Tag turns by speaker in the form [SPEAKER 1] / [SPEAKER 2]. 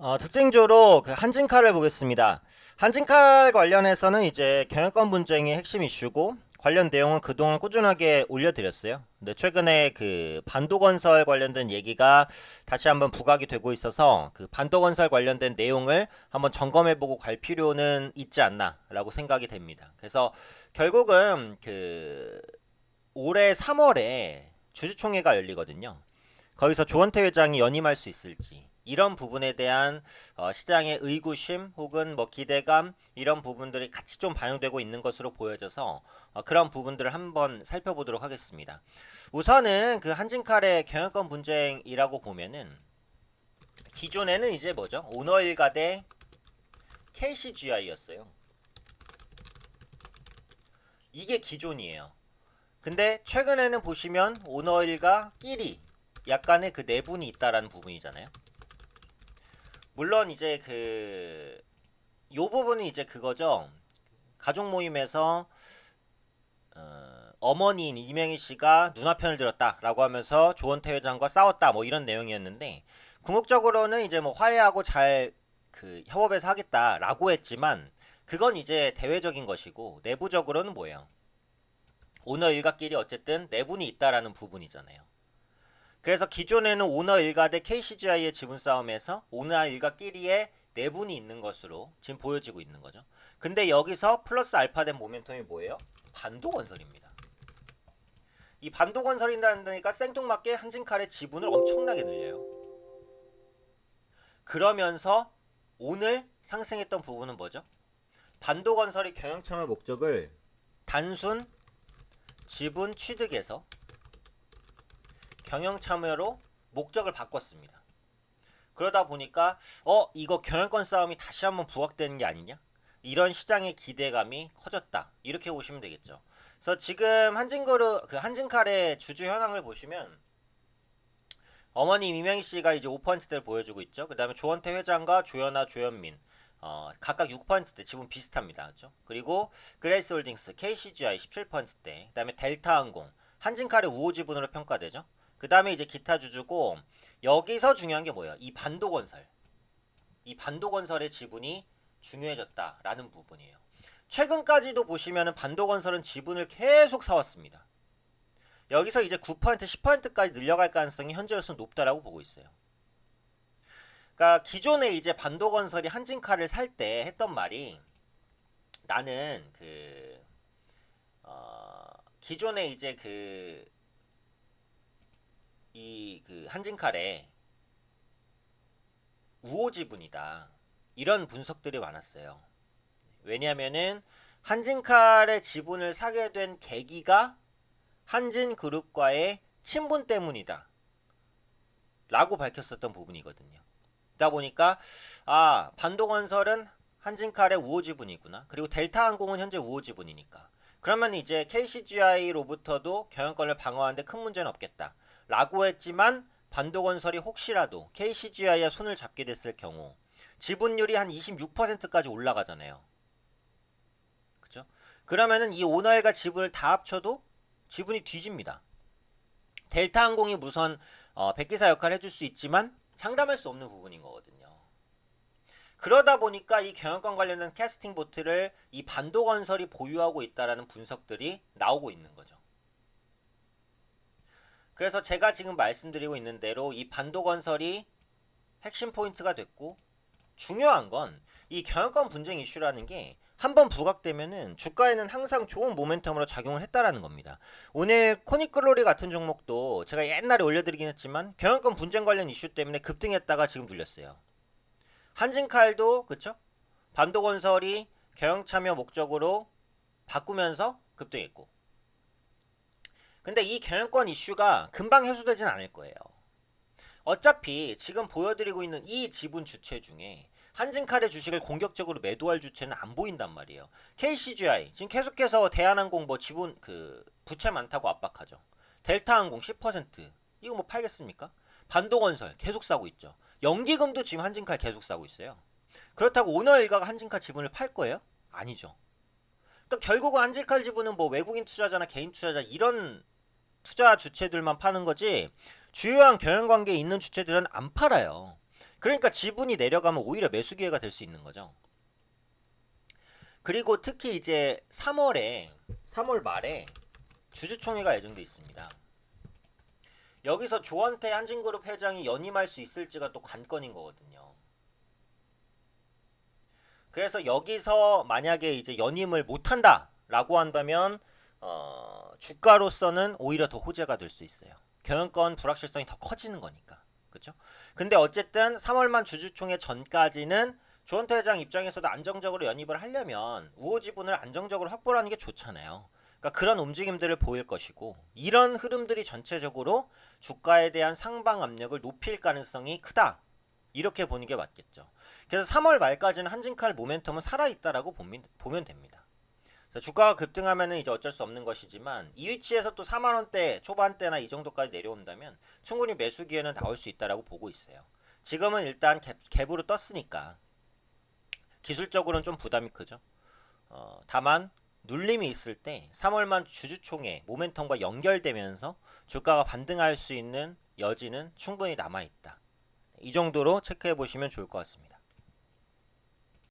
[SPEAKER 1] 어, 특징적으로 그 한진칼을 보겠습니다. 한진칼 관련해서는 이제 경영권 분쟁이 핵심 이슈고 관련 내용은 그동안 꾸준하게 올려드렸어요. 근데 최근에 그 반도건설 관련된 얘기가 다시 한번 부각이 되고 있어서 그 반도건설 관련된 내용을 한번 점검해보고 갈 필요는 있지 않나라고 생각이 됩니다. 그래서 결국은 그 올해 3월에 주주총회가 열리거든요. 거기서 조원태 회장이 연임할 수 있을지 이런 부분에 대한 어, 시장의 의구심 혹은 뭐 기대감 이런 부분들이 같이 좀 반영되고 있는 것으로 보여져서 어, 그런 부분들을 한번 살펴보도록 하겠습니다. 우선은 그 한진칼의 경영권 분쟁이라고 보면은 기존에는 이제 뭐죠? 오너 일가 대 KCGI였어요. 이게 기존이에요. 근데 최근에는 보시면 오너 일가끼리 약간의 그 내분이 있다라는 부분이잖아요. 물론 이제 그 요 부분은 이제 그거죠. 가족 모임에서 어, 어머니인 이명희 씨가 누나 편을 들었다라고 하면서 조원태 회장과 싸웠다 뭐 이런 내용이었는데 궁극적으로는 이제 뭐 화해하고 잘 그 협업해서 하겠다라고 했지만 그건 이제 대외적인 것이고 내부적으로는 뭐예요? 오너 일가끼리 어쨌든 내분이 있다라는 부분이잖아요. 그래서 기존에는 오너 일가 대 KCGI의 지분 싸움에서 오너 일가끼리의 내분이 있는 것으로 지금 보여지고 있는 거죠. 근데 여기서 플러스 알파 된 모멘텀이 뭐예요? 반도 건설입니다. 이 반도 건설이라니까 생뚱맞게 한진칼의 지분을 엄청나게 늘려요. 그러면서 오늘 상승했던 부분은 뭐죠? 반도 건설이 경영참의 목적을 단순 지분 취득에서 경영 참여로 목적을 바꿨습니다. 그러다 보니까 어 이거 경영권 싸움이 다시 한번 부각되는 게 아니냐? 이런 시장의 기대감이 커졌다. 이렇게 보시면 되겠죠. 그래서 지금 한진그룹 그 한진칼의 주주 현황을 보시면 어머니 이명희 씨가 이제 5%대를 보여주고 있죠. 그다음에 조원태 회장과 조연아 조현민 어, 각각 6%대 지분 비슷합니다. 그렇죠? 그리고 그레이스 홀딩스, KCGI 17%대, 그다음에 델타항공, 한진칼의 우호 지분으로 평가되죠. 그 다음에 이제 기타 주주고 여기서 중요한 게 뭐예요? 이 반도건설. 이 반도건설의 지분이 중요해졌다라는 부분이에요. 최근까지도 보시면은 반도건설은 지분을 계속 사왔습니다. 여기서 이제 9% 10%까지 늘려갈 가능성이 현재로서는 높다라고 보고 있어요. 그러니까 기존에 이제 반도건설이 한진칼을 살때 했던 말이 나는 그 어, 기존에 이제 그 이 그 한진칼의 우호 지분이다. 이런 분석들이 많았어요. 왜냐면은 한진칼의 지분을 사게 된 계기가 한진그룹과의 친분 때문이다. 라고 밝혔었던 부분이거든요. 그러다 보니까 아 반도건설은 한진칼의 우호 지분이구나. 그리고 델타항공은 현재 우호 지분이니까. 그러면 이제 KCGI로부터도 경영권을 방어하는데 큰 문제는 없겠다. 라고 했지만 반도건설이 혹시라도 KCGI에 손을 잡게 됐을 경우 지분율이 한 26%까지 올라가잖아요. 그죠? 그러면은 이 오너일과 지분을 다 합쳐도 지분이 뒤집니다. 델타 항공이 우선 어, 백기사 역할을 해줄 수 있지만 장담할 수 없는 부분인 거거든요. 그러다 보니까 이 경영권 관련된 캐스팅 보트를 이 반도건설이 보유하고 있다라는 분석들이 나오고 있는 거죠. 그래서 제가 지금 말씀드리고 있는 대로 이 반도 건설이 핵심 포인트가 됐고 중요한 건 이 경영권 분쟁 이슈라는 게 한번 부각되면은 주가에는 항상 좋은 모멘텀으로 작용을 했다라는 겁니다. 오늘 코니클로리 같은 종목도 제가 옛날에 올려드리긴 했지만 경영권 분쟁 관련 이슈 때문에 급등했다가 지금 눌렸어요. 한진칼도 그쵸? 반도건설이 경영 참여 목적으로 바꾸면서 급등했고. 근데 이 경영권 이슈가 금방 해소되진 않을 거예요. 어차피 지금 보여드리고 있는 이 지분 주체 중에 한진칼의 주식을 공격적으로 매도할 주체는 안 보인단 말이에요. KCGI 지금 계속해서 대한항공 뭐 지분 그 부채 많다고 압박하죠. 델타항공 10% 이거 뭐 팔겠습니까? 반도건설 계속 사고 있죠. 연기금도 지금 한진칼 계속 사고 있어요. 그렇다고 오너 일가가 한진칼 지분을 팔 거예요? 아니죠. 그러니까 결국은 한진칼 지분은 뭐 외국인 투자자나 개인 투자자 이런 투자 주체들만 파는 거지 주요한 경영 관계에 있는 주체들은 안 팔아요. 그러니까 지분이 내려가면 오히려 매수 기회가 될 수 있는 거죠. 그리고 특히 이제 3월에 3월 말에 주주총회가 예정돼 있습니다. 여기서 조원태 한진그룹 회장이 연임할 수 있을지가 또 관건인 거거든요. 그래서 여기서 만약에 이제 연임을 못한다라고 한다면 어, 주가로서는 오히려 더 호재가 될 수 있어요. 경영권 불확실성이 더 커지는 거니까. 그렇죠? 근데 어쨌든 3월만 주주총회 전까지는 조원태 회장 입장에서도 안정적으로 연입을 하려면 우호 지분을 안정적으로 확보하는 게 좋잖아요. 그러니까 그런 움직임들을 보일 것이고 이런 흐름들이 전체적으로 주가에 대한 상방 압력을 높일 가능성이 크다. 이렇게 보는 게 맞겠죠. 그래서 3월 말까지는 한진칼 모멘텀은 살아 있다라고 보면, 보면 됩니다. 그래서 주가가 급등하면은 이제 어쩔 수 없는 것이지만 이 위치에서 또 4만 원대 초반대나 이 정도까지 내려온다면 충분히 매수 기회는 나올 수 있다라고 보고 있어요. 지금은 일단 갭, 갭으로 떴으니까 기술적으로는 좀 부담이 크죠. 어, 다만 눌림이 있을 때 3월만 주주총회 모멘텀과 연결되면서 주가가 반등할 수 있는 여지는 충분히 남아 있다. 이 정도로 체크해 보시면 좋을 것 같습니다.